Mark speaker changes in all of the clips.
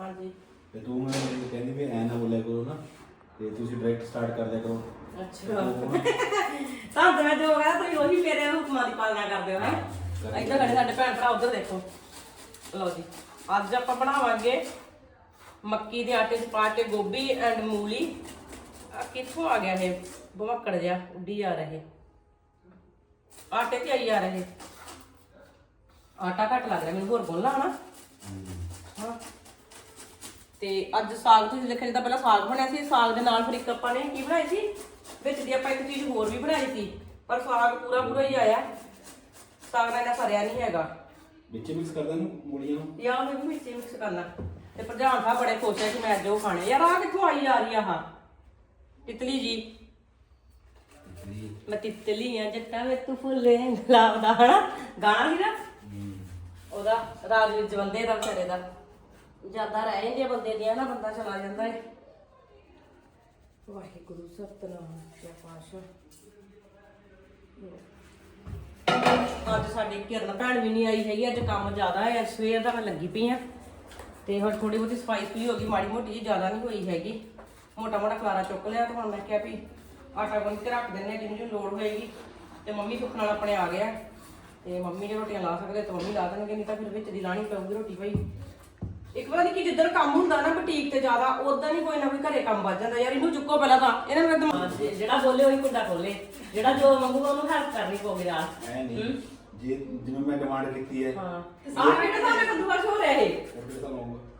Speaker 1: ਹਾਂਜੀ।
Speaker 2: ਤੇ ਤੂੰ ਮੈਨੂੰ ਕਹਿੰਦੀ ਵੀ ਐ ਨਾ ਬੋਲਿਆ ਕਰੋ ਨਾ ਤੇ ਤੁਸੀਂ ਡਾਇਰੈਕਟ ਸਟਾਰਟ ਕਰ ਦਿਆ ਕਰੋ।
Speaker 1: ਅੱਛਾ। ਤਾਂ ਤੇ ਮੈਂ ਜੋ ਕਹਾਂ ਤੁਸੀਂ ਉਹੀ ਮੇਰੇ ਹੁਕਮਾਂ ਦੀ ਪਾਲਣਾ ਕਰਦੇ ਹੋ ਹੈ? ਇੱਧਰ ਖੜੇ ਸਾਡੇ ਭੈਣ ਭਰਾ ਉਧਰ ਦੇਖੋ। ਲਓ ਜੀ ਅੱਜ ਆਪਾਂ ਬਣਾਵਾਂਗੇ ਮੱਕੀ ਦੇ ਆਟੇ 'ਚ ਪਾ ਕੇ ਗੋਭੀ ਐਂਡ ਮੂਲੀ। ਆ ਕਿੱਥੋਂ ਆ ਗਿਆ ਇਹ? ਭਮੱਕੜ ਜਿਹਾ ਉੱਡੀ ਆ ਰਹੇ। ਆਟੇ ਤੇ ਆਈ ਆ ਰਹੇ। ਆਟਾ ਘੱਟ ਲੱਗ ਰਿਹਾ ਮੈਨੂੰ ਹੋਰ ਲਾ ਹਨਾ ਤੇ ਅੱਜ ਸਾਗ ਤੁਸੀਂ ਦੇਖਿਆ ਜਿੱਦਾਂ ਪਹਿਲਾਂ ਸਾਗ ਬਣਿਆ ਸੀ ਸਾਗ ਦੇ ਨਾਲ ਫਿਰ ਇੱਕ ਆਪਾਂ ਨੇ ਕੀ ਬਣਾਈ ਸੀ? ਵਿੱਚ ਦੀ ਆਪਾਂ ਇੱਕ ਚੀਜ਼ ਹੋਰ ਵੀ ਬਣਾਈ ਸੀ ਪਰ ਸਾਗ ਪੂਰਾ ਪੂਰਾ ਹੀ ਆਇਆ। ਸਾਗ ਨਾਲ ਇਹਦਾ ਸਰਿਆ ਨਹੀਂ ਹੈਗਾ।
Speaker 2: ਵਿੱਚ ਮਿਕਸ ਕਰ ਦੇਣ ਮੂਲੀਆਂ ਨੂੰ?
Speaker 1: ਯਾਰ ਮੈਂ ਵੀ ਵਿੱਚ ਮਿਕਸ ਕਰਨਾ ਤੇ ਪ੍ਰਧਾਨ ਸਾਹਿਬ ਬੜੇ ਖੁਸ਼ ਹੈ ਕਿ ਮੈਂ ਅੱਜ ਉਹ ਖਾਣੇ। ਯਾਰ ਆ ਕਿੱਥੋਂ ਆਈ ਜਾ ਰਹੀ ਆ ਆਹ? ਤਿਤਲੀ ਜੀ। ਮੈਂ ਤਿਤਲੀ ਆ ਜੱਟਾਂ ਵਿੱਚ ਤੂੰ ਫੁੱਲੇ ਗੁਲਾਬ ਦਾ ਹਨਾ? ਗਾਣਾ ਸੀ ਨਾ? ਉਹਦਾ ਰਾਜ ਵਿੱਚ ਬੰਦੇ ਦਾ ਵਿਚਾਰੇ ਦਾ। ਜ਼ਿਆਦਾ ਰਹਿ ਜਾਂਦੀਆਂ ਬੰਦੇ ਦੀਆਂ ਨਾ ਬੰਦਾ ਚਲਾ ਜਾਂਦਾ ਏ। ਵਾਹਿਗੁਰੂ ਸਤਨਾਮ ਸ੍ਰੀ ਪਾਤਸ਼ਾਹ। ਅੱਜ ਸਾਡੀ ਕਿਰਨ ਭੈਣ ਵੀ ਨਹੀਂ ਆਈ ਹੈਗੀ ਅੱਜ ਕੰਮ ਜ਼ਿਆਦਾ ਹੈ ਸਵੇਰ ਦਾ ਮੈਂ ਲੱਗੀ ਪਈ ਆ। ਤੇ ਹੁਣ ਥੋੜੀ ਬਹੁਤੀ ਸਫ਼ਾਈ ਸੁਈ ਹੋ ਗਈ ਮਾੜੀ ਮੋਟੀ ਜੀ ਜ਼ਿਆਦਾ ਨਹੀਂ ਹੋਈ ਹੈਗੀ। ਮੋਟਾ ਮੋਟਾ ਖਲਾਰਾ ਚੁੱਕ ਲਿਆ ਤੇ ਹੁਣ ਮੈਂ ਕਿਹਾ ਵੀ ਆਟਾ ਗੁੰਨ ਕੇ ਰੱਖ ਦਿੰਦੇ ਆ ਜਿਹਨੂੰ ਜਿਹਨੂੰ ਲੋੜ ਹੋਏਗੀ। ਤੇ ਮੰਮੀ ਸੁੱਖ ਨਾਲ ਆਪਣੇ ਆ ਗਿਆ। ਤੇ ਮੰਮੀ ਨੇ ਰੋਟੀਆਂ ਲਾ ਸਕਦੇ ਤਾਂ ਮੰਮੀ ਲਾ ਦੇਣਗੇ ਨਹੀਂ ਤਾਂ ਫਿਰ ਵਿੱਚ ਦੀ ਲਾਣੀ ਪਊਗੀ ਰੋਟੀ ਭਾਈ। ਇੱਕ ਵਾਰ ਕਿ ਜਿੱਦਣ ਕੰਮ ਹੁੰਦਾ ਨਾ ਬੁਟੀਕ ਤੇ ਜ਼ਿਆਦਾ ਉਦਾਂ ਨਹੀਂ ਕੋਈ ਨਾ ਕੋਈ ਘਰੇ ਕੰਮ ਵੱਜ ਜਾਂਦਾ। ਯਾਰ ਇਹਨੂੰ ਚੁੱਕੋ ਪਹਿਲਾਂ ਤਾਂ। ਇਹਨਾਂ ਨੂੰ ਦਿਮਾਗ ਜਿਹੜਾ ਬੋਲੇ ਉਹੀ ਕੁੰਡਾ ਖੋਲੇ। ਜਿਹੜਾ ਜੋ ਮੰਗੂਗਾ ਉਹਨੂੰ ਹੈਲਪ ਕਰਨੀ ਪਊਗੀ ਯਾਰ
Speaker 2: ਐ ਨਹੀਂ ਜੇ ਜਿਵੇਂ ਮੈਂ ਡਿਮਾਂਡ ਕੀਤੀ ਹੈ।
Speaker 1: ਹਾਂ। ਆਹ ਬੇਟਾ ਤਾਂ ਮੈਂ ਕੱਦੂਕਸ ਹੋ ਰਿਹਾ ਇਹ।
Speaker 2: ਤਾਂ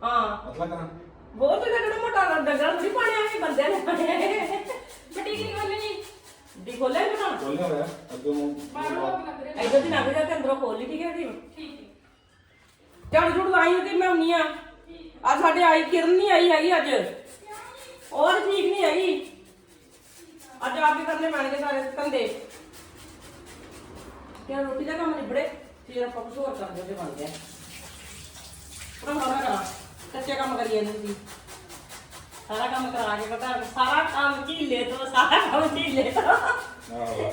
Speaker 1: ਹਾਂ।
Speaker 2: ਪਤਲਾ ਕਰਾਂ?
Speaker 1: ਬਹੁਤ ਜਿਹੜਾ ਮੋਟਾ ਡੰਗਰ ਥੋੜੀ ਪਾਣਿਆ ਇਹ ਬੰਦਿਆਂ ਨੇ। ਪਾਣਿਆ ਬਟੀਕ ਨਹੀਂ ਖੋਲਣੀ ਦੀ ਖੋਲੇ ਨਾ
Speaker 2: ਖੋਲਿਆ ਹੋਇਆ। ਅੱਗੋਂ
Speaker 1: ਇਧਰ ਦੀ ਲੱਗ ਜਾ ਤੇ ਅੰਦਰੋਂ ਖੋਲ ਲਈ ਠੀਕ ਹੈ ਜੀ? ਠੀਕ। ਝਾੜੂ ਝੂੜੂ ਲਾਈ ਤੇ ਮੈਂ ਹੁੰਨੀ ਆ? ਅੱਜ ਸਾਡੇ ਆਈ ਕਿਰਨ ਨਹੀਂ ਆਈ ਹੈਗੀ ਅੱਜ। ਔਰ ਠੀਕ ਨਹੀਂ ਹੈਗੀ। ਅੱਜ ਆਪ ਹੀ ਕਰਨੇ ਪੈਣਗੇ ਸਾਰੇ ਧੰਦੇ। ਕਿਆ ਰੋਟੀ ਦਾ ਕੰਮ ਨਿਬੜੇ, ਫਿਰ ਆਪਾਂ ਕੁਝ ਹੋਰ ਕਰਦੇ ਤੇ ਬਣ ਗਿਆ। ਪੂਰਾ ਸਾਰਾ ਕਰਾ। ਕੱਚੇ ਕੰਮ ਕਰੀ ਜਾਂਦੇ ਸਾਰਾ ਕੰਮ ਕਰਾ ਕੇ ਪਤਾ ਸਾਰਾ ਕੰਮ ਝੀਲੇ ਤੋਂ, ਸਾਰਾ ਕੰਮ ਝੀਲੇ ਤੋਂ।
Speaker 2: ਆਹੋ।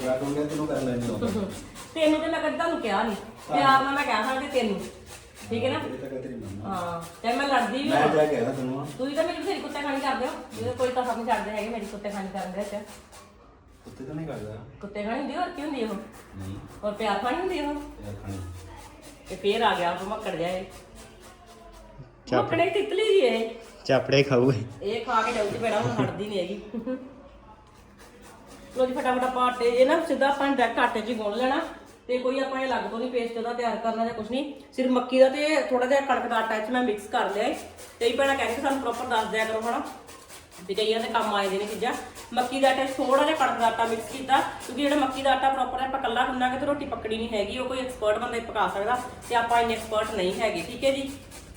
Speaker 2: ਤੈਨੂੰ ਕਰ ਲੈਣੀ ਹੁੰਦਾ
Speaker 1: ਤੈਨੂੰ ਤੇ ਮੈਂ ਕਦੇ ਤੁਹਾਨੂੰ ਕਿਹਾ ਨਹੀਂ ਪਿਆਰ ਨਾਲ ਮੈਂ ਕਹਿ ਸਕਦੀ ਤੈਨੂੰ। ਠੀਕ ਹੈ ਨਾ?
Speaker 2: ਇਹ ਤਾਂ ਤੇਰੀ ਮੰਮਾ
Speaker 1: ਹਾਂ ਤੇ ਮੈਂ ਲੜਦੀ ਵੀ
Speaker 2: ਮੈਂ
Speaker 1: ਹਾਂ।
Speaker 2: ਜਾ ਕੇ ਆਇਆ ਤੈਨੂੰ
Speaker 1: ਤੁਸੀਂ ਤਾਂ ਮੇਰੀ ਫੇਰੀ ਕੁੱਤੇ ਖਾਣੀ ਕਰਦੇ ਹੋ। ਜੇ ਕੋਈ ਤਾਂ ਨਹੀਂ ਛੱਡਦੇ ਹੈਗੇ ਮੇਰੀ ਕੁੱਤੇ ਖਾਣੀ ਕਰਨ ਦੇ ਵਿੱਚ।
Speaker 2: ਕੁੱਤੇ ਤਾਂ ਨਹੀਂ ਕਰਦਾ।
Speaker 1: ਕੁੱਤੇ ਖਾਣੀ ਹੁੰਦੀ ਹੋਰ ਕੀ ਹੁੰਦੀ ਉਹ?
Speaker 2: ਨਹੀਂ।
Speaker 1: ਹੋਰ ਪਿਆਰ ਖਾਣੀ ਹੁੰਦੀ ਉਹ?
Speaker 2: ਯਾਰ ਖਾਣੀ।
Speaker 1: ਤੇ ਫੇਰ ਆ ਗਿਆ ਮੱਕੜ ਜਾਏ ਮੱਕੜੇ ਦੀ ਤਿਤਲੀ ਜੀ ਇਹ।
Speaker 3: ਚਾਪੜੇ ਖਾਊਗੇ
Speaker 1: ਇਹ। ਖਾ ਕੇ ਡਾਊ ਚ ਪੈਣਾ ਹੁਣ ਹਟਦੀ ਨਹੀਂ ਹੈਗੀ। ਲੋ ਜੀ, ਫਟਾਫਟ ਆਪਾਂ ਆਟੇ, ਇਹ ਨਾ ਸਿੱਧਾ ਆਪਾਂ ਡਾਇਰੈਕਟ ਆਟੇ 'ਚ ਹੀ ਗੁੰਨ ਲੈਣਾ। ਤੇ ਕੋਈ ਆਪਾਂ ਇਹ ਲੱਗ ਤੋਂ ਨਹੀਂ ਪੇਸਟ ਦਾ ਤਿਆਰ ਕਰਨਾ ਜਾਂ ਕੁਝ ਨਹੀਂ। ਸਿਰਫ ਮੱਕੀ ਦਾ ਤੇ ਥੋੜਾ ਜਿਹਾ ਕਣਕ ਦਾ ਆਟਾ ਇਹ 'ਚ ਮੈਂ ਮਿਕਸ ਕਰ ਲਿਆ ਏ। ਤੇ ਇਹ ਪਹਿਲਾਂ ਕਹਿੰਦੇ ਸਾਨੂੰ ਪ੍ਰੋਪਰ ਦੱਸ ਦਿਆ ਕਰੋ ਹਨਾ। ਵੀ ਕਈਆਂ ਦੇ ਕੰਮ ਆਏ ਦੇ ਨੇ ਚੀਜ਼ਾਂ। ਮੱਕੀ ਦਾ ਆਟਾ 'ਚ ਥੋੜਾ ਜਿਹਾ ਕਣਕ ਦਾ ਆਟਾ ਮਿਕਸ ਕੀਤਾ, ਕਿਉਂਕਿ ਜਿਹੜਾ ਮੱਕੀ ਦਾ ਆਟਾ ਪ੍ਰੋਪਰ ਆਪਾਂ ਕੱਲਾ ਗੁੰਨਾਂਗੇ ਤੇ ਰੋਟੀ ਪੱਕਣੀ ਨਹੀਂ ਹੈਗੀ, ਉਹ ਕੋਈ ਐਕਸਪਰਟ ਬੰਦਾ ਹੀ ਪਕਾ ਸਕਦਾ। ਤੇ ਆਪਾਂ ਇੰਨੇ ਐਕਸਪਰਟ ਨਹੀਂ ਹੈਗੇ, ਠੀਕ ਹੈ ਜੀ?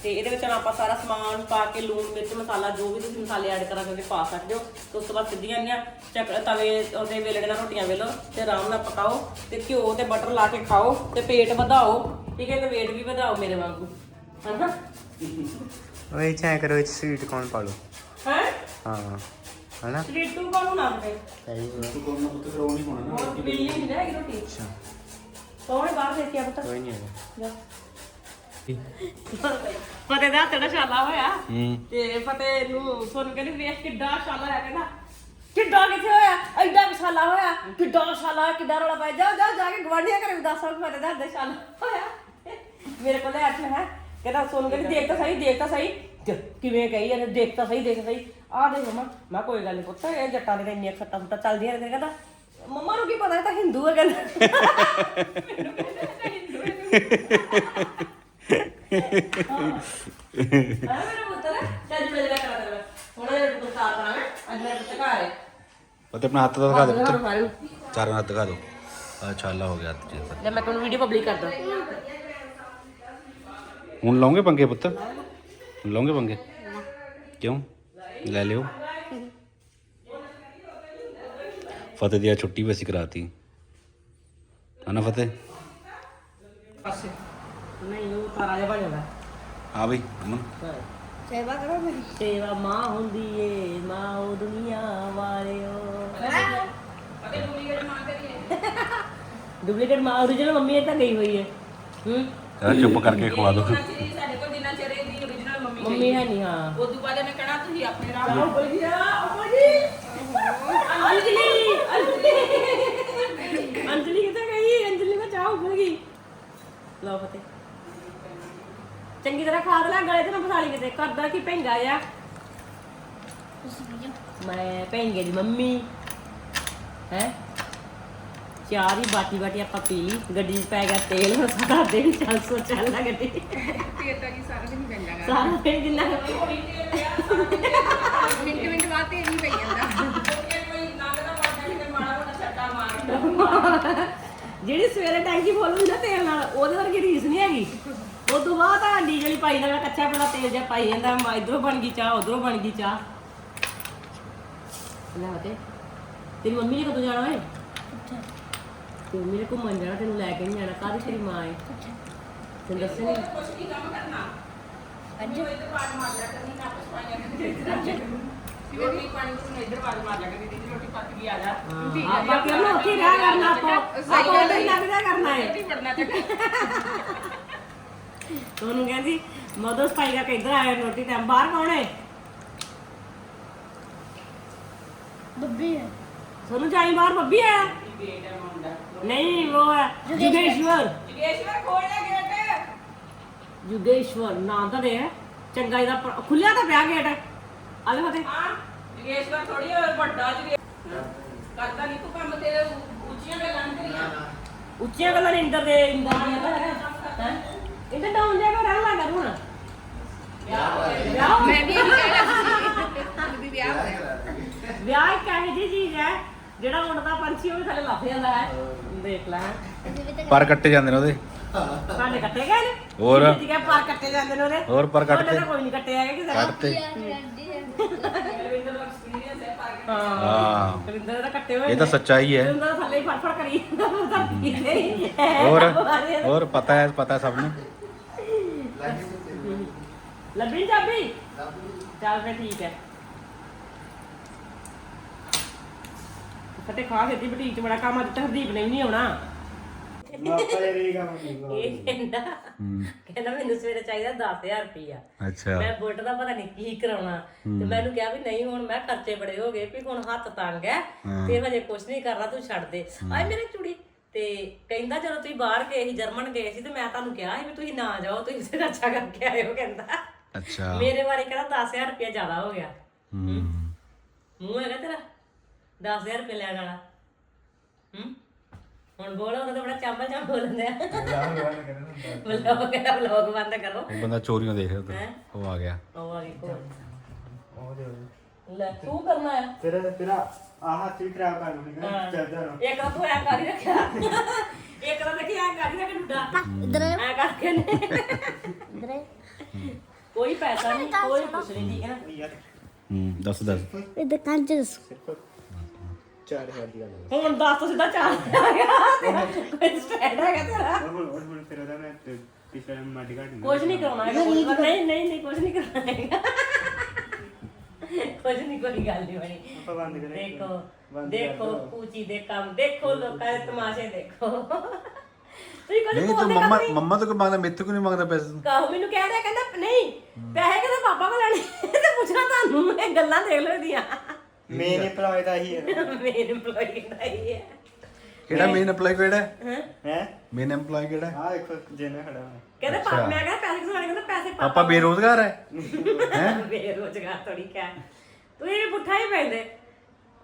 Speaker 1: ਤੇ ਇਹਦੇ ਵਿੱਚ ਆਪਾਂ ਸਾਰਾ ਸਮਾਨ ਪਾ ਕੇ ਲੂਣ ਮਿਰਚ ਮਸਾਲਾ ਜੋ ਵੀ ਤੁਸੀਂ ਮਸਾਲੇ ਐਡ ਕਰਾਂ ਕਰਕੇ ਪਾ ਸਕਦੇ ਹੋ। ਤੇ ਉਸ ਤੋਂ ਬਾਅਦ ਸਿੱਧੀਆਂ ਨੀਆਂ ਚੱਕ ਤਵੇ ਉਹਦੇ ਵੇਲਣੇ ਨਾਲ ਰੋਟੀਆਂ ਵੇਲੋ ਤੇ ਆਰਾਮ ਨਾਲ ਪਕਾਓ ਤੇ ਘਿਓ ਤੇ ਬਟਰ ਲਾ ਕੇ ਖਾਓ ਤੇ ਪੇਟ ਵਧਾਓ। ਠੀਕ ਹੈ ਤੇ weight ਵੀ ਵਧਾਓ ਮੇਰੇ ਵਾਂਗੂ। ਹਨਾ?
Speaker 3: ਓਏ ਚਾਹ ਕਰੋ ਇਹ ਸਵੀਟ ਕੌਣ ਪਾ ਲਓ।
Speaker 1: ਹੈ?
Speaker 3: ਹਾਂ ਹਨਾ?
Speaker 1: ਸਵੀਟ ਤੂੰ ਕੋਣ ਨਾ ਦੇ
Speaker 3: ਸਹੀ ਹੈ।
Speaker 2: ਤੂੰ ਕੋਲ ਨਾ ਪੁੱਤ ਉਹ ਨਹੀਂ ਹੋਣਾ ਨਾ।
Speaker 1: ਬਿੱਲੀ ਨਹੀਂ ਰਹੇਗੀ ਰੋਟੀ।
Speaker 3: ਅੱਛਾ।
Speaker 1: ਕੌਣ ਬਾਹਰ ਦੇ ਕੇ ਆ ਪੁੱਤ।
Speaker 3: ਕੋਈ ਨਹੀਂ ਹੈਗਾ।
Speaker 1: ਜਾ। ਫਤਿਹ ਦਾ ਤੇਰਾ ਸ਼ਾਲਾ ਹੋਇਆ।
Speaker 3: ਹੂੰ।
Speaker 1: ਤੇ ਫਤਿਹ ਨੂੰ ਸੁਣ ਕੇ ਨੀ ਵੇਖ ਕਿੱਡਾ ਸ਼ਾਲਾ ਹੋਇਆ ਕਹਿੰਦਾ ਕਿੱਡਾ ਕਿੱਥੇ ਹੋਇਆ? ਐਡਾ ਵਿਸ਼ਾਲਾ ਹੋਇਆ। ਕਿੱਡਾ ਹੋਇਆ, ਕਿੱਡਾ ਰੌਲਾ ਪਾਇਆ। ਜਾ ਜਾ ਜਾ ਕੇ ਗਵਾਂਢੀਆਂ ਘਰੇ ਦੱਸ ਫਤਿਹ ਦਾ ਸ਼ਾਲਾ ਹੋਇਆ। ਮੇਰੇ ਕੋਲ ਅੱਜ ਹੈ। ਕਹਿੰਦਾ ਸੁਣ ਕੇ ਨੀ, ਦੇਖ ਤਾਂ ਸਹੀ ਦੇਖ ਤਾਂ ਸਹੀ। ਕਿਵੇਂ ਕਹੀ ਜਾਂਦੇ ਦੇਖ ਤਾਂ ਸਹੀ ਦੇਖ ਸਹੀ। ਆਹ ਦੇਖ ਮਮਾ ਮੈਂ ਕੋਈ ਗੱਲ ਨਹੀਂ ਪੁੱਤ ਇਹ ਜੱਟਾਂ ਦੇ ਇੰਨੀਆਂ ਸੱਟਾਂ ਸੁੱਟਾਂ ਚੱਲਦੀਆਂ ਨੇ। ਕਹਿੰਦਾ ਮੰਮਾ ਨੂੰ ਕੀ ਪਤਾ ਇਹ ਤਾਂ ਹਿੰਦੂ ਹੈ ਕਹਿੰਦਾ। ਮੈਨੂੰ ਕਹਿੰਦਾ ਇਹ ਤਾਂ ਹਿੰਦੂ ਹੈ ਆ ਮੇਰਾ ਪੁੱਤਰ ਚੱਲ ਮੇਰੇ ਨਾਲ ਕਰਾ ਕਰ ਹੁਣ ਇਹ ਪੁੱਤਰ ਸਾਥ ਕਰਾਂਗੇ ਅੱਜ ਮੇਰਾ ਪੁੱਤਰ ਘਰ ਹੈ
Speaker 2: ਪਤੇ ਆਪਣਾ ਹੱਥ ਦਾ ਦਿਖਾ ਦੇ
Speaker 1: ਨੂੰ।
Speaker 2: ਚਾਰ ਹੱਥ ਦਿਖਾ ਦੋ। ਆ ਛਾਲਾ ਹੋ ਗਿਆ ਹੱਥ 'ਚ
Speaker 1: ਲੈ ਮੈਂ ਤੁਹਾਨੂੰ ਵੀਡੀਓ ਪਬਲਿਕ ਕਰਦਾ
Speaker 2: ਹੁਣ ਲਾਉਂਗੇ ਪੰਗੇ ਪੁੱਤ? ਲਾਉਂਗੇ ਪੰਗੇ? ਕਿਉਂ? ਲੈ ਲਿਓ। ਫਤਿਹ ਦੀ ਛੁੱਟੀ ਵੀ ਅਸੀਂ ਕਰਾਤੀ। ਹਨਾ ਫਤਿਹ?
Speaker 1: ਨਹੀਂ ਉਹ ਤਾਰਾ ਜਿਹਾ ਬਣ ਜਾਂਦਾ।
Speaker 2: ਹਾਂ ਬਈ ਅਮਨ।
Speaker 1: ਸੇਵਾ ਕਰੋ ਮੇਰੀ। ਸੇਵਾ ਮਾਂ ਹੁੰਦੀ ਏ ਮਾਂ ਉਹ ਦੁਨੀਆ ਵਾਲਿਓ। ਡੁਪਲੀਕੇਟ ਮਾਂ origignal ਮੰਮੀ ਇਹ ਤਾਂ ਗਈ ਹੋਈ ਹੈ ਹੂੰ?
Speaker 2: ਕਹਿੰਦਾ ਚੁੱਪ ਕਰਕੇ ਖਵਾ ਦੋ।
Speaker 4: ਸਾਡੇ ਕੋਲ ਜਿੰਨਾ ਚਿਰ ਇਹ
Speaker 1: ਮੰਮੀ ਹੈ ਨਹੀਂ ਹਾਂ।
Speaker 4: ਉਦੋਂ ਬਾਅਦ ਇਹਨੇ ਕਹਿਣਾ ਤੁਸੀਂ ਆਪਣੇ ਰਾਹ
Speaker 1: ਚਾਹ ਉਬਲ ਗਿਆ ਉੱਪਰ ਜੀ। ਅੰਜਲੀ ਅੰਜਲੀ। ਅੰਜਲੀ ਕਿੱਥੇ ਗਈ? ਅੰਜਲੀ ਦਾ ਚਾਹ ਉਬਲ ਗਈ। ਲਓ ਫਤੇ ਚੰਗੀ ਤਰ੍ਹਾਂ ਖਾਦ ਲੈ ਗਲੇ ਤੇ ਨਾ ਫਸਾ ਲਈ ਕਿਤੇ। ਕਰਦਾ ਕੀ ਭੈਂਗਾ ਆ। ਮੈਂ ਭੈਂਗੇ ਦੀ ਮੰਮੀ। ਹੈ? ਚਾਹ ਦੀ ਬਾਟੀ ਬਾਟੀ ਆਪਾਂ ਪੀ ਲਈ। ਗੱਡੀ 'ਚ ਪੈ ਗਿਆ ਤੇਲ। ਹੁਣ ਸਾਰਾ ਦਿਨ ਚੱਲ ਸੋ ਚੱਲ ਲਾ ਗੱਡੀ।
Speaker 4: ਤੇਰ ਤਾਂ ਕੀ ਸਾਰਾ ਦਿਨ ਪੈਂਦਾ ਗਾ
Speaker 1: ਸਾਰਾ ਦਿਨ ਜਿੰਨਾ
Speaker 4: ਮਿੰਟ ਮਿੰਟ ਬਾਅਦ ਤੇਰ ਹੀ ਪਈ ਜਾਂਦਾ।
Speaker 1: ਜਿਹੜੀ ਸਵੇਰੇ ਟੈਂਕੀ ਫੁੱਲ ਹੁੰਦੀ ਨਾ ਤੇਲ ਨਾਲ ਉਹਦੇ ਵਰਗੀ ਰੀਸ ਨਹੀਂ ਹੈਗੀ। ਉਸ ਤੋਂ ਬਾਅਦ ਆ ਡੀਜ਼ਲ ਹੀ ਪਾਈ ਜਾਂਦਾ ਕੱਚਾ ਪੜਾ ਤੇਲ ਜਿਹਾ ਪਾਈ ਜਾਂਦਾ ਮ- ਇੱਧਰੋਂ ਬਣ ਗਈ ਚਾਹ ਉਧਰੋਂ ਬਣ ਗਈ ਚਾਹ। ਲੈ ਤੇ ਤੇਰੀ ਮੰਮੀ ਨੇ ਕਦੋਂ ਜਾਣਾ ਓਏ? ਤੇ ਮੰਮੀ ਨੇ ਘੁੰਮਣ ਜਾਣਾ ਤੈਨੂੰ ਲੈ ਕੇ ਨਹੀਂ ਜਾਣਾ ਕਾਹਦੀ ਤੇਰੀ ਮਾਂ ਹੈ ਤੈਨੂੰ ਦੱਸੇ ਨਹੀਂ
Speaker 4: ਰੋਟੀ ਪਾਣੀ ਨੂੰ ਇੱਧਰ ਬਾਜ ਮਾਰ ਲਿਆ ਕਰੀ ਦੀਦੀ ਰੋਟੀ ਪੱਕ ਗਈ ਆ ਜਾ।
Speaker 1: ਹਾਂ। ਬਾਕੀ ਉਹਨੂੰ ਉੱਥੇ ਹੀ ਰਹਿ ਕਰਨਾ ਆਪਾਂ। ਆਪਾਂ ਉੱਥੇ ਹੀ ਲੱਗ ਜਾ ਕਰਨਾ ਹੈ?
Speaker 4: ਰੋਟੀ ਪੜਨਾ ਚੱਕ।
Speaker 1: ਤੁਹਾਨੂੰ ਕਹਿੰਦੀ ਮਦਰ ਸਫ਼ਾਈ ਕਰਕੇ ਇੱਧਰ ਆਇਆ ਰੋਟੀ ਟਾਈਮ ਬਾਹਰ ਕੌਣ ਹੈ?
Speaker 5: ਬੱਬੀ ਹੈ।
Speaker 1: ਤੁਹਾਨੂੰ ਜਾਈ ਬਾਹਰ ਬੱਬੀ ਆਇਆ ਨਹੀਂ ਉਹ ਹੈ ਜੁਗੇਸ਼ਵਰ।
Speaker 4: ਜਗੇਸ਼ਵਰ ਖੋਲ ਲੈ ਗੇਟ
Speaker 1: ਜੁਗੇਸ਼ਵਰ ਨਾਮ ਤਾਂ ਦੇ। ਚੰਗਾ ਇਹਦਾ ਖੁੱਲਿਆ ਤਾਂ ਪਿਆ ਗੇਟ ਆਲੇ ਫਤੇ
Speaker 4: ਹਾਂ ਜਗੇਸ਼ਵਰ ਥੋੜੀ ਵੱਡਾ ਜਗੇ ਕਰਦਾ ਨਹੀਂ ਤੂੰ ਕੰਮ ਤੇਰੇ ਉੱਚੀਆਂ ਗੱਲਾਂ ਨੀ ਕਰੀਆਂ।
Speaker 1: ਉੱਚੀਆਂ ਗੱਲਾਂ ਨੇ ਇੰਦਰ ਦੇ ਇੰਦਰ ਦੀਆਂ ਤਾਂ ਹੈ? ਹੈਂ? ਇੰਦਰ ਡਾਊਨ ਜਾ ਕੇ ਰਹਿਣ ਲੱਗਾ ਹੁਣ। ਵਿਆਹ
Speaker 4: ਮੈਂ ਵੀ ਇਹੀ ਕਹਿਣਾ ਸੀ। ਵੀ ਵਿਆਹ ਹੋ
Speaker 1: ਵਿਆਹ ਇੱਕ ਇਹੋ ਜਿਹੀ ਚੀਜ਼ ਹੈ ਜਿਹੜਾ ਉੱਡਦਾ ਪੰਛੀ ਉਹ ਵੀ ਥੱਲੇ ਲੱਭ ਜਾਂਦਾ ਹੈ। ਦੇਖ ਲੈ।
Speaker 2: ਪਰ ਕੱਟੇ ਜਾਂਦੇ ਨੇ ਉਹਦੇ।
Speaker 1: ਸਾਡੇ ਕੱਟੇ ਗਏ ਨੇ।
Speaker 2: ਹੋਰ?
Speaker 1: ਜੀ ਕਹ ਪਰ ਕੱਟੇ ਜਾਂਦੇ ਨੇ ਉਹਦੇ।
Speaker 2: ਹੋਰ ਪਰ ਕੱਟ।
Speaker 1: ਕੋਈ ਨਹੀਂ ਕੱਟੇ ਹੈਗੇ ਕਿਸੇ
Speaker 2: ਕੱਟਤੇ
Speaker 4: ਰਵਿੰਦਰ ਦਾ ਐਕਸਪੀਰੀਅੰਸ ਹੈ ਪਰ
Speaker 1: ਹਾਂ
Speaker 2: ਹਾਂ।
Speaker 1: ਕਰਿੰਦਰ ਦਾ ਕੱਟੇ ਹੋਏ
Speaker 2: ਇਹ ਤਾਂ ਸੱਚਾਈ ਹੈ।
Speaker 1: ਕਰਿੰਦਰ ਥੱਲੇ ਹੀ ਫੜਫੜ ਕਰੀ ਜਾਂਦਾ ਤਾਂ ਪੀਲੇ ਹੀ
Speaker 2: ਹੋਰ ਹੋਰ ਪਤਾ ਹੈ ਪਤਾ ਸਭ ਨੂੰ।
Speaker 1: ਲੱਭੀ ਚਾਬੀ? ਚੱਲ ਫੇ ਠੀਕ ਹੈ। ਫਤੇ ਖਾ ਕੇ ਬਟੀਕ ਚ ਬੜਾ ਕੰਮ ਅੱਜ ਤਾਂ ਹਰਦੀਪ ਨੇ ਵੀ ਨਹੀਂ ਆਉਣਾ।
Speaker 3: ਮਾਪਾ ਵੀ ਕੰਮ
Speaker 1: ਕਹਿੰਦਾ ਕਹਿੰਦਾ ਮੈਨੂੰ ਸਵੇਰੇ ਚਾਹੀਦਾ 10000 ਰੁਪਈਆ।
Speaker 2: ਅੱਛਾ।
Speaker 1: ਮੈਂ ਬੁੱਟ ਦਾ ਪਤਾ ਨਹੀਂ ਕੀ ਕਰਾਉਣਾ। ਤੇ ਮੈਨੂੰ ਕਿਹਾ ਵੀ ਨਹੀਂ ਹੁਣ ਮੈਂ ਖਰਚੇ ਬੜੇ ਹੋ ਗਏ ਵੀ ਹੁਣ ਹੱਥ ਤੰਗ ਹੈ। ਤੇ ਹਜੇ ਕੁਝ ਨਹੀਂ ਕਰਨਾ ਤੂੰ ਛੱਡ ਦੇ। ਆਏ ਮੇਰੀ ਚੂੜੀ। ਤੇ ਕਹਿੰਦਾ ਜਦੋਂ ਤੁਸੀਂ ਬਾਹਰ ਗਏ ਸੀ ਜਰਮਨ ਗਏ ਸੀ ਤੇ ਮੈਂ ਤੁਹਾਨੂੰ ਕਿਹਾ ਸੀ ਵੀ ਤੁਸੀਂ ਨਾ ਜਾਓ ਤੁਸੀਂ ਇਸੇ ਖਰਚਾ ਕਰਕੇ ਆਇਓ ਕਹਿੰਦਾ।
Speaker 2: ਅੱਛਾ।
Speaker 1: ਮੇਰੇ ਬਾਰੇ ਕਹਿੰਦਾ 10000 ਰੁਪਇਆ ਜ਼ਿਆਦਾ ਹੋ ਗਿਆ।
Speaker 2: ਹੂੰ।
Speaker 1: ਮੂੰਹ ਹੈਗਾ ਤੇਰਾ? 10000 ਰੁਪਏ ਲੈਣ ਵਾਲਾ। ਹੂੰ। ਹੁਣ ਬੋਲੋ ਉਹ ਤਾਂ ਬੜਾ ਚਾਂਬਲ ਚਾਂਬ ਬੋਲਦੇ ਆ ਬਲੌਗ ਕਹਿੰਦਾ ਬਲੌਗ ਬੰਦ ਕਰੋ।
Speaker 2: ਉਹ ਬੰਦਾ ਚੋਰੀਆਂ ਦੇਖ ਰਿਹਾ ਉੱਧਰ। ਉਹ ਆ ਗਿਆ।
Speaker 1: ਉਹ ਆ ਗਈ ਕੋਲ
Speaker 3: ਉਹ ਦੇ
Speaker 1: ਲੈ ਤੂੰ ਕਰਨਾ ਹੈ
Speaker 3: ਤੇਰਾ ਤੇਰਾ ਆਹ ਹੱਥ ਵੀ ਖਰਾਬ ਕਰ ਲੂੰਗਾ ਚੱਲਦਾ ਰੋ
Speaker 1: ਇੱਕ ਤਾਂ ਤੂੰ ਐ ਕਰ ਹੀ ਰੱਖਿਆ। ਇੱਕ ਤਾਂ ਦੇਖੀ ਐ ਕਰ ਹੀ ਰੱਖ ਡੁੱਡਾ।
Speaker 5: ਇਧਰ
Speaker 1: ਐ ਕਰਕੇ ਨੇ।
Speaker 5: ਇਧਰ
Speaker 1: ਕੋਈ ਪੈਸਾ ਨਹੀਂ ਕੋਈ ਕੁਛ ਨਹੀਂ ਠੀਕ ਹੈ ਨਾ?
Speaker 2: ਹੂੰ ਦੱਸ ਦੱਸ।
Speaker 5: ਇਧਰ ਕੰਚ ਦੱਸੋ।
Speaker 3: ਸਿਰਫ 4000 ਦੀ ਗੱਲ ਹੈ।
Speaker 1: ਹੁਣ ਦੱਸ ਤੋਂ ਸਿੱਧਾ ਚਾਰ ਆ ਗਿਆ। ਤੇਰਾ ਕੋਈ ਸਟੈਂਡ ਹੈਗਾ ਤੇਰਾ?
Speaker 3: ਹੁਣ ਹੁਣ ਹੁਣ ਫਿਰ ਉਹਦਾ ਮੈਂ ਤੇ ਪਿਛਲੇ ਮਾਡੀ ਘਾਟ
Speaker 1: ਕੁਝ ਨਹੀਂ ਕਰਾਉਣਾ ਹੈਗਾ। ਕੁਛ ਨਹੀਂ ਨਹੀਂ ਨਹੀਂ। ਕੁਝ ਨਹੀਂ ਕਰਨਾ ਹੈਗਾ। ਕੁਝ ਨਹੀਂ ਕੋਈ ਗੱਲ ਨਹੀਂ ਬਣੀ।
Speaker 3: ਆਪਾਂ ਬੰਦ ਕਰੇ
Speaker 1: ਦੇਖੋ
Speaker 3: ਬੰਦ
Speaker 1: ਦੇਖੋ ਪੂਚੀ ਦੇ ਕੰਮ ਦੇਖੋ ਲੋਕਾਂ ਦੇ ਤਮਾਸ਼ੇ ਦੇਖੋ। ਤੁਸੀਂ ਕੁਝ
Speaker 2: ਨਹੀਂ ਤੂੰ
Speaker 1: ਬੋਲਦੇ
Speaker 2: ਮੰਮਾ
Speaker 1: ਕਰਦੇ
Speaker 2: ਮੰਮਾ ਤੋਂ ਕੋਈ ਮੰਗਦਾ ਮੇਰੇ ਤੋਂ ਕਿਉਂ ਨਹੀਂ ਮੰਗਦਾ ਪੈਸੇ ਤੂੰ?
Speaker 1: ਕਾਹ ਮੈਨੂੰ ਕਹਿ ਰਿਹਾ ਕਹਿੰਦਾ ਨਹੀਂ ਪੈਸੇ ਕਿਤੇ ਪਾਪਾ ਕੋਲ ਲੈਣੇ ਤੇ ਪੁੱਛਣਾ ਤੁਹਾਨੂੰ ਇਹ ਗੱਲਾਂ ਦੇਖ ਲਓ ਦੀਆਂ
Speaker 3: ਮੇਨ EMPLOYE ਦਾ ਹੀ ਹੈ
Speaker 1: ਕਹਿੰਦਾ ਹੈ
Speaker 2: ਕਿਹੜਾ ਮੇਨ ਅਪਲਾਈ ਕਿਹੜਾ ਹੈ?
Speaker 1: ਹੈਂ?
Speaker 3: ਹੈ?
Speaker 2: ਮੇਨ EMPLOYE ਕਿਹੜਾ ਹੈ?
Speaker 3: ਆਹ ਦੇਖੋ ਜਿੰਨਾ ਖੜਾ ਹੈ
Speaker 1: ਕਹਿੰਦਾ ਪਾਪਾ ਮੈਂ ਕਹਿੰਦਾ ਪੈਸੇ ਲੈਣੇ ਕਹਿੰਦਾ ਪੈਸੇ ਪਾਪਾ
Speaker 2: ਪਾਪਾ ਬੇਰੋਜ਼ਗਾਰ ਹੈ?
Speaker 1: ਬੇਰੋਜ਼ਗਾਰ ਥੋੜੀ ਕਹਿ ਤੂੰ ਇਹ ਪੁੱਠਾ ਹੀ ਪੈਂਦੇ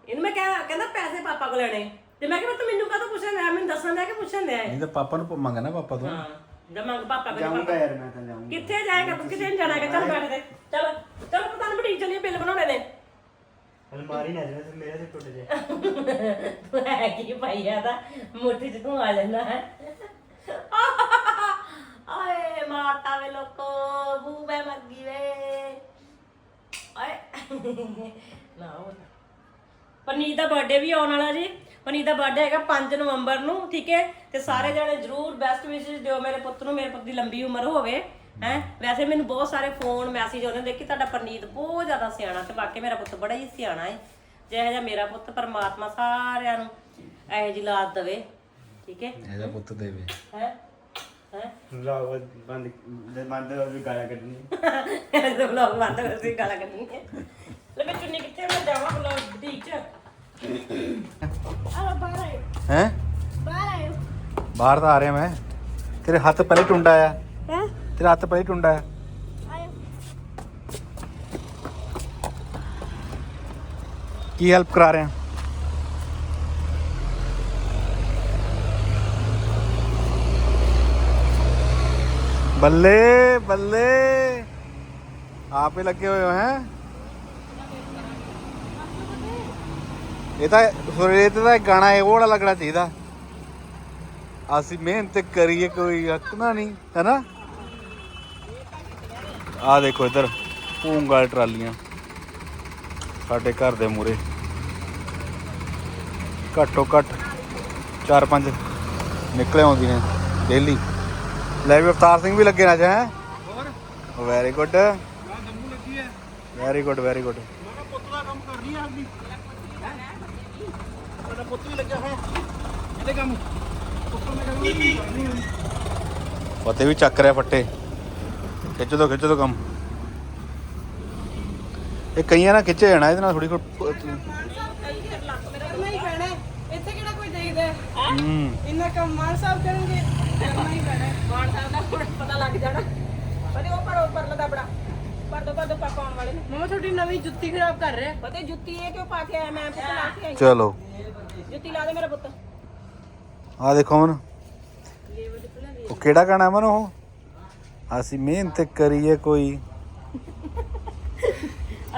Speaker 1: ਇਹਨੂੰ ਮੈਂ ਕਿਹਾ ਕਹਿੰਦਾ ਪੈਸੇ ਪਾਪਾ ਕੋਲ ਲੈਣੇ। ਤੇ ਮੈਂ ਕਿਹਾ ਤੂੰ ਮੈਨੂੰ ਕਾਹਤੋਂ ਪੁੱਛਣ ਦਿਆ ਮੈਨੂੰ ਦੱਸਣ ਦਿਆ ਕਿ ਪੁੱਛਣ ਦਿਆ
Speaker 2: ਨਹੀਂ ਤਾਂ ਪਾਪਾ ਨੂੰ ਮੰਗਣਾ ਪਾਪਾ ਤੋਂ।
Speaker 1: ਹਾਂ। ਜਦ ਮੰਗ ਪਾਪਾ ਕੋਲ
Speaker 3: ਜਾਊਂਗਾ ਯਾਰ ਮੈਂ ਤਾਂ ਜਾਊਂਗਾ।
Speaker 1: ਕਿੱਥੇ ਜਾਏਗਾ ਤੂੰ? ਕਿਤੇ ਨਹੀਂ ਜਾਣਾ ਹੈਗਾ? ਚੱਲ ਬੈਠ ਦੇ। ਚੱਲ ਚੱਲ ਪਤਾ ਨਹੀਂ ਬੜੀ ਚੱਲੀਏ ਬਿੱਲ ਬਣਾਉਣੇ ਨੇ।
Speaker 3: ਅਲਮਾਰੀ ਨਾ ਜਾਵੇ ਮੇਰੇ ਸੇ ਟੁੱਟ ਜਾਏ
Speaker 1: ਤੂੰ ਹੈ ਕੀ ਭਾਈ ਆ ਤਾਂ ਮੁੱਠੀ ਚ ਤੂੰ ਆ ਜਾਂਦਾ ਹੈ। ਆਏ ਮਾਤਾ ਵੇ ਲੋਕੋ ਬੂਬੇ ਮਰ ਗਈ ਵੇ। ਆਏ ਨਾ ਉਹ ਪਨੀਤ ਦਾ ਬਰਥਡੇ ਵੀ ਆਉਣ ਵਾਲਾ ਜੀ। ਪਨੀਤ ਦਾ ਬਰਥਡੇ ਹੈਗਾ 5 ਨਵੰਬਰ ਨੂੰ ਠੀਕ ਹੈ? ਤੇ ਸਾਰੇ ਜਣੇ ਜਰੂਰ ਬੈਸਟ ਵਿਸ਼ੇਸ ਦਿਓ ਮੇਰੇ ਪੁੱਤ ਨੂੰ ਮੇਰੇ ਪੁੱਤ ਦੀ ਲੰਬੀ ਉਮਰ ਹੋਵੇ। ਹੈ? ਵੈਸੇ ਮੈਨੂੰ ਬਹੁਤ ਸਾਰੇ ਫੋਨ ਮੈਸੇਜ ਆਉਂਦੇ ਨੇ ਕਿ ਤੁਹਾਡਾ ਪਰਨੀਤ ਬਹੁਤ ਜ਼ਿਆਦਾ ਸਿਆਣਾ ਤੇ ਬਾਕੀ ਮੇਰਾ ਪੁੱਤ ਬੜਾ ਹੀ ਸਿਆਣਾ ਹੈ ਜਿਹੋ ਜਿਹਾ ਮੇਰਾ ਪੁੱਤ ਪਰਮਾਤਮਾ ਸਾਰਿਆਂ ਨੂੰ ਇਹੋ ਜਿਹੀ ਲਾਦ ਦੇਵੇ ਠੀਕ ਹੈ
Speaker 2: ਇਹਦਾ ਪੁੱਤ ਦੇਵੇ।
Speaker 1: ਹੈ? ਹੈ?
Speaker 3: ਵਲੌਗ ਬੰਦ ਬੰਦ ਵੀ ਗਾਲਾਂ ਕੱਢਣੀ
Speaker 1: ਇਹਦੇ ਵਲੌਗ ਬੰਦ ਕਰ ਸੀ ਗਾਲਾਂ ਕੱਢਣੀ ਹੈ ਲੈ ਮੈਂ ਚੁੰਨੀ ਕਿੱਥੇ ਮੈਂ ਜਾਵਾਂ ਵਲੌਗ ਬੁਟੀਕ ਚ?
Speaker 5: ਆ ਬਾਹਰ ਆਇਓ।
Speaker 2: ਹੈ?
Speaker 5: ਬਾਹਰ ਆਇਓ।
Speaker 2: ਬਾਹਰ ਤਾਂ ਆ ਰਿਹਾ ਮੈਂ। ਤੇਰੇ ਹੱਥ ਪਹਿਲੇ ਟੁੰਡਾ ਆ।
Speaker 5: ਹੈ
Speaker 2: ਤੇਰਾ ਹੱਥ ਪਹਿਲੇ ਟੁੰਡਾ ਆ ਕੀ ਹੈਲਪ ਕਰਾ ਰਿਹਾ ਬੱਲੇ ਬੱਲੇ। ਆਪੇ ਲੱਗੇ ਹੋਏ ਹੋ, ਹੈ? ਇਹ ਤਾਂ ਸੁਰੇ ਦਾ ਗਾਣਾ, ਇਹ ਉਹ ਵਾਲਾ ਲੱਗਣਾ ਚਾਹੀਦਾ। ਅਸੀਂ ਮਿਹਨਤ ਕਰੀਏ, ਕੋਈ ਹੱਕਣਾ ਨਹੀਂ, ਹੈਨਾ? ਆ ਦੇਖੋ ਇੱਧਰ ਭੂੰਗਾ ਟਰਾਲੀਆਂ। ਸਾਡੇ ਘਰ ਦੇ ਮੂਰੇ ਘੱਟੋ ਘੱਟ 4-5 ਨਿਕਲੇ ਆਉਂਦੀਆਂ ਨੇ ਡੇਲੀ ਲੈ ਵੀ ਅਵਤਾਰ ਸਿੰਘ ਵੀ ਲੱਗੇ ਨਾ ਹੈ? ਹੋਰ? Very good very good very good ਪੁੱਤ ਦਾ ਕੰਮ ਕਰਨੀ ਆ ਆਪਦੀ ਤੁਹਾਡਾ ਪੁੱਤ ਵੀ ਲੱਗਿਆ ਹੋਇਆ। ਇਹਦੇ ਕੰਮ। ਪਤੇ ਵੀ ਚੱਕ ਰਿਹਾ ਫੱਟੇ। ਖਿੱਚ ਦੋ ਖਿੱਚ ਦੋ ਕੰਮ। ਇਹ ਕਈਆਂ ਨਾਲ ਖਿੱਚੇ ਜਾਣਾ ਇਹਦੇ ਨਾਲ ਥੋੜੀ ਕੋਈ
Speaker 4: ਕਰਨਾ ਹੀ ਪੈਣਾ ਹੈ। ਇੱਥੇ ਕਿਹੜਾ ਕੋਈ ਦੇਖਦਾ ਹੈ?
Speaker 2: ਹੂੰ।
Speaker 4: ਇੰਨਾ ਕੰਮ ਮਾਨ ਸਾਹਿਬ ਕਰਨਗੇ ਕਰਨਾ ਹੀ ਪੈਣਾ ਹੈ। ਮਾਨ ਸਾਹਿਬ ਦਾ ਹੁਣ ਪਤਾ ਲੱਗ ਜਾਣਾ। ਪਤੇ ਉਹ ਪਰ ਉੱਪਰ ਲਦਾ ਬੜਾ। ਪਰ ਦੋ ਪਰ ਦੋ ਪਾਪਾ ਆਉਣ ਵਾਲੇ ਨੇ। ਮਮਾ ਤੁਹਾਡੀ ਨਵੀਂ ਜੁੱਤੀ ਖਰਾਬ ਕਰ ਰਿਹਾ ਪਤੇ ਜੁੱਤੀ ਇਹ ਕਿਉਂ ਪਾ ਕੇ ਆਇਆ? ਮੈਂ ਪੁੱਤ ਲਾ ਕੇ ਆਈ।
Speaker 2: ਚਲੋ।
Speaker 4: ਜੁੱਤੀ ਲਾ ਦੇ ਮੇਰਾ ਪੁੱਤ।
Speaker 2: ਆ ਦੇਖੋ ਮਨ ਉਹ ਕਿਹੜਾ ਗਾਣਾ ਮਨ ਉਹ? ਅਸੀਂ ਮਿਹਨਤ ਕਰੀਏ ਕੋਈ।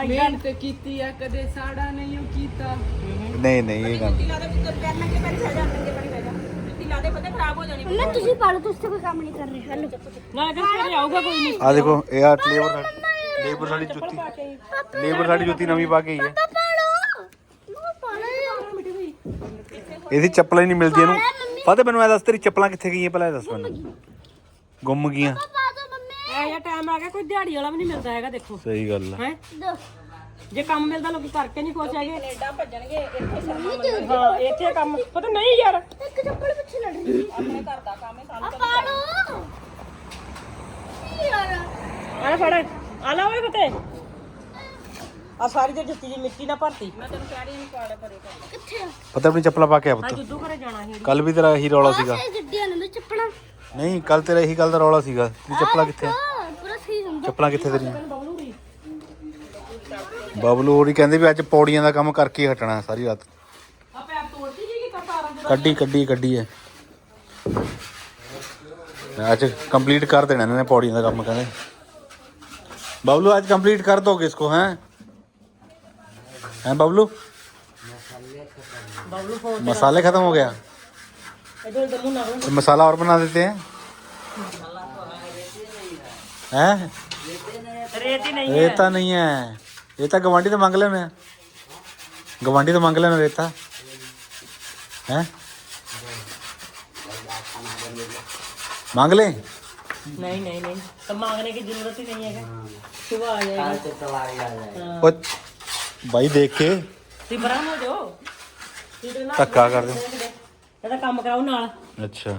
Speaker 4: ਮਿਹਨਤ ਕੀਤੀ ਆ ਕਦੇ ਸਾੜਾ ਨਹੀਂ ਕੀਤਾ।
Speaker 2: ਨਹੀਂ ਨਹੀਂ ਇਹ ਗਾਣਾ
Speaker 4: ਜੁੱਤੀ ਲਾ ਦੇ ਪੁੱਤ ਪੈਰ ਨੰਗੇ ਪੈਰ ਬਹਿ ਜਾ ਨੰਗੇ ਪੈਰ ਬਹਿ ਜਾ। ਜੁੱਤੀ ਲਾ ਦੇ ਪਤੇ ਖਰਾਬ ਹੋ ਜਾਣੀ।
Speaker 5: ਮੰਮਾ ਤੁਸੀਂ ਪਾਲੋ ਤੁਸੀਂ ਤਾਂ ਕੋਈ ਕੰਮ ਨਹੀਂ ਕਰ ਰਹੇ। ਹੈਲੋ
Speaker 1: ਨਾ ਅਗਰ ਘਰੇ ਆਊਗਾ ਕੋਈ ਨਹੀਂ।
Speaker 2: ਆ ਦੇਖੋ ਇਹ ਆ ਲੇਬਰ ਲੇਬਰ ਸਾਡੀ ਜੁੱਤੀ। ਲੇਬਰ ਸਾਡੀ ਜੁੱਤੀ ਨਵੀਂ ਪਾ ਕੇ ਆਈ ਹੈ। ਇਹਦੀ ਚੱਪਲਾਂ ਹੀ ਨਹੀਂ ਮਿਲਦੀਆਂ ਇਹਨੂੰ। ਫਤਿਹ ਮੈਨੂੰ ਐ ਦੱਸ ਤੇਰੀ ਚੱਪਲਾਂ ਕਿੱਥੇ ਗਈਆਂ? ਪਹਿਲਾਂ ਇਹ ਦੱਸ ਮੈਨੂੰ। ਗੁੰਮ ਗਈਆਂ।
Speaker 5: ਪਾ ਦੋ ਮੰਮੀ
Speaker 1: ਇਹ ਜਿਹਾ ਟਾਈਮ ਆ ਗਿਆ ਕੋਈ ਦਿਹਾੜੀ ਵਾਲਾ ਵੀ ਨਹੀਂ ਮਿਲਦਾ ਹੈਗਾ ਦੇਖੋ।
Speaker 2: ਸਹੀ ਗੱਲ ਆ।
Speaker 1: ਹੈ?
Speaker 5: ਦੋ
Speaker 1: ਜੇ ਕੰਮ ਮਿਲਦਾ ਲੋਕੀ ਕਰਕੇ ਨਹੀਂ ਖੁਸ਼ ਹੈਗੇ।
Speaker 4: ਕੈਨੇਡਾ ਭੱਜਣਗੇ ਇੱਥੇ ਸ਼ਰਮਾ
Speaker 1: ਹਾਂ ਇੱਥੇ ਕੰਮ ਪਤਾ ਨਹੀਂ ਯਾਰ।
Speaker 5: ਇੱਕ ਚੱਪਲ ਪਿੱਛੇ ਲੜ ਰਹੀ ਹੈ
Speaker 4: ਆਪਣੇ ਘਰ ਦਾ ਕੰਮ ਹੈ ਸਾਨੂੰ
Speaker 5: ਆ ਪਾਲੋ ਯਾਰ।
Speaker 1: ਆ ਫੜ। ਆ ਲਾ ਓਏ ਫਤੇ ਆ ਸਾਰੀ ਤੇ ਜੁੱਤੀ ਦੀ ਮਿੱਟੀ ਨਾਲ ਭਰਤੀ।
Speaker 4: ਮੈਂ ਤੈਨੂੰ ਕਹਿ ਰਹੀ ਹਾਂ ਪਾੜੇ ਪਰੇ ਕਰ।
Speaker 5: ਕਿੱਥੇ ਆ?
Speaker 2: ਪਤਾ ਆਪਣੀ ਚੱਪਲਾਂ ਪਾ ਕੇ ਆ
Speaker 1: ਜੁੱਦੂ ਘਰੇ ਜਾਣਾ ਸੀ
Speaker 2: ਕੱਲ ਵੀ ਤੇਰਾ ਇਹੀ ਰੌਲਾ ਸੀਗਾ।
Speaker 5: ਇਹ ਗੱਡੀਆਂ ਨੇ ਚੱਪਲਾਂ।
Speaker 2: ਨਹੀਂ ਕੱਲ ਤੇਰਾ ਇਹੀ ਗੱਲ ਦਾ ਰੌਲਾ ਸੀਗਾ। ਤੇਰੀ ਚੱਪਲਾਂ ਕਿੱਥੇ ਆ? ਚੱਪਲਾਂ ਕਿੱਥੇ ਤੇਰੀਆਂ? ਬਬਲੂ ਹੋਰੀ ਕਹਿੰਦੇ ਵੀ ਅੱਜ ਪੌੜੀਆਂ ਦਾ ਕੰਮ ਕਰਕੇ ਹੀ ਹਟਣਾ ਸਾਰੀ ਰਾਤ ਕੱਢੀ ਕੱਢੀ ਕੱਢੀ ਐ ਅੱਜ ਕੰਪਲੀਟ ਕਰ ਦੇਣਾ ਇਹਨਾਂ ਨੇ ਪੌੜੀਆਂ ਦਾ ਕੰਮ ਕਹਿੰਦੇ। ਬਬਲੂ ਅੱਜ ਕੰਪਲੀਟ ਕਰ ਦੋਗੇ ਇਸਕੋ ਹੈ? ਹੈ
Speaker 1: ਬਬਲੂ? ਮਸਾਲੇ ਖਤਮ ਹੋ
Speaker 2: ਗਿਆ मसाला और बना देते हैं हैं रेता नहीं है रेता गवांडी तो मांग लेना गवांडी तो मांग लेना रेता हैं मांग ले
Speaker 1: नहीं नहीं नहीं तो मांगने की जरूरत ही नहीं है सुबह आ जाएगा
Speaker 2: भाई देख के
Speaker 1: धक्का कर दो ਜਾਓ ਤੁਸੀਂ ਤੇ ਨਾ
Speaker 2: ਧੱਕਾ ਕਰ ਦਿਓ
Speaker 1: ਇਹਦਾ ਕੰਮ ਕਰਾਓ ਨਾਲ
Speaker 2: ਅੱਛਾ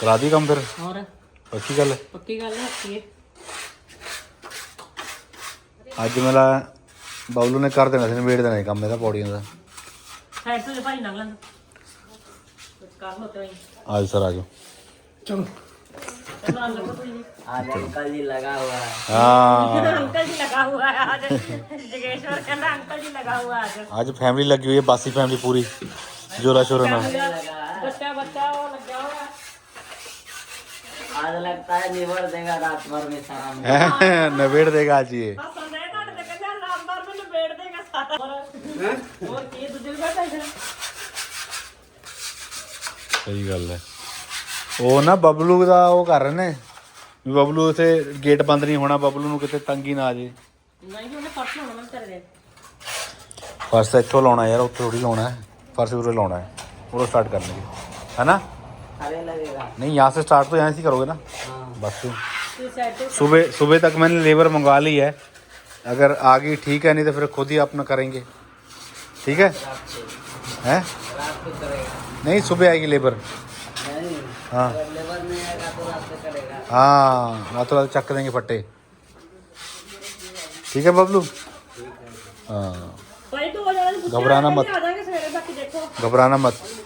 Speaker 2: ਕਰਾ ਦੀ ਕੰਮ ਫਿਰ
Speaker 1: ਹੋਰ
Speaker 2: ਪੱਕੀ ਗੱਲ ਹੈ।
Speaker 1: ਪੱਕੀ ਗੱਲ ਹੈ ਕੀ
Speaker 2: ਅੱਜ ਮੇਰਾ ਬਬਲੂ ਨੇ ਕਰ ਦੇਣਾ ਸੀ ਨਵੇੜ ਦੇਣਾ ਸੀ ਕੰਮ ਇਹਦਾ ਪੌੜੀਆਂ ਦਾ
Speaker 1: ਸਾਈਡ ਤੋਂ ਜੇ ਭਾਈ ਨੰਗ ਲੈਂਦਾ ਕਰ ਲੋ ਤੇ
Speaker 2: ਅੱਜ ਸਰ ਆਜੋ
Speaker 1: ਚਲੋ ਨਾਲ ਲੱਗੋ ਤੁਸੀਂ
Speaker 2: ਹਾਂ
Speaker 1: अंकल जी लगा हुआ है आज जगेश्वर कहना अंकल जी लगा हुआ है आज
Speaker 2: ਅੱਜ ਫੈਮਿਲੀ ਲੱਗੀ ਹੋਈ ਹੈ ਬਾਸੀ ਫੈਮਿਲੀ ਪੂਰੀ ਜੋਰਾ ਸ਼ੋਰਾ ਨਾਲ
Speaker 1: बच्चा बच्चा वो लगा हुआ है
Speaker 6: आज लगता है निबर देगा रात भर में सारा में
Speaker 2: ਹੈਂ, ਨਵੇੜ ਦੇਗਾ ਅੱਜ ਇਹ
Speaker 1: हाँ, सुन रहे हैं तो कहते हैं रात भर में निबेड़ देगा सारा और और ये दूसरी बात है इधर।
Speaker 2: ਸਹੀ ਗੱਲ ਹੈ ਉਹ ਨਾ ਬਬਲੂ ਦਾ ਉਹ ਕਰ ਰਹੇ ਨੇ ਵੀ ਬਬਲੂ ਉਥੇ ਗੇਟ ਬੰਦ ਨਹੀਂ ਹੋਣਾ ਬਬਲੂ ਨੂੰ ਕਿਤੇ ਤੰਗੀ ਨਾ ਆ ਜੇ
Speaker 1: नहीं जी उन्हें फर्स्ट होना मैं कर दे
Speaker 2: ਫਰਸ਼ ਤਾਂ ਇੱਥੋਂ ਲਾਉਣਾ ਯਾਰ ਉੱਥੇ ਥੋੜੀ ਲਾਉਣਾ ਹੈ फर्श उरे लाना है। पूरा स्टार्ट करने के। है ना? नहीं यहाँ से स्टार्ट तो यहाँ से करोगे ना? बस सुबह सुबह तक मैंने लेबर मंगवा ली है। अगर आ गई ठीक है नहीं तो फिर खुद ही अपना करेंगे। ठीक है? हैं? नहीं सुबह आएगी लेबर हाँ। हाँ रात चक देंगे फट्टे। ठीक है बबलू? हाँ। घबराना मत।
Speaker 1: ਆ ਜਾਾਂਗੇ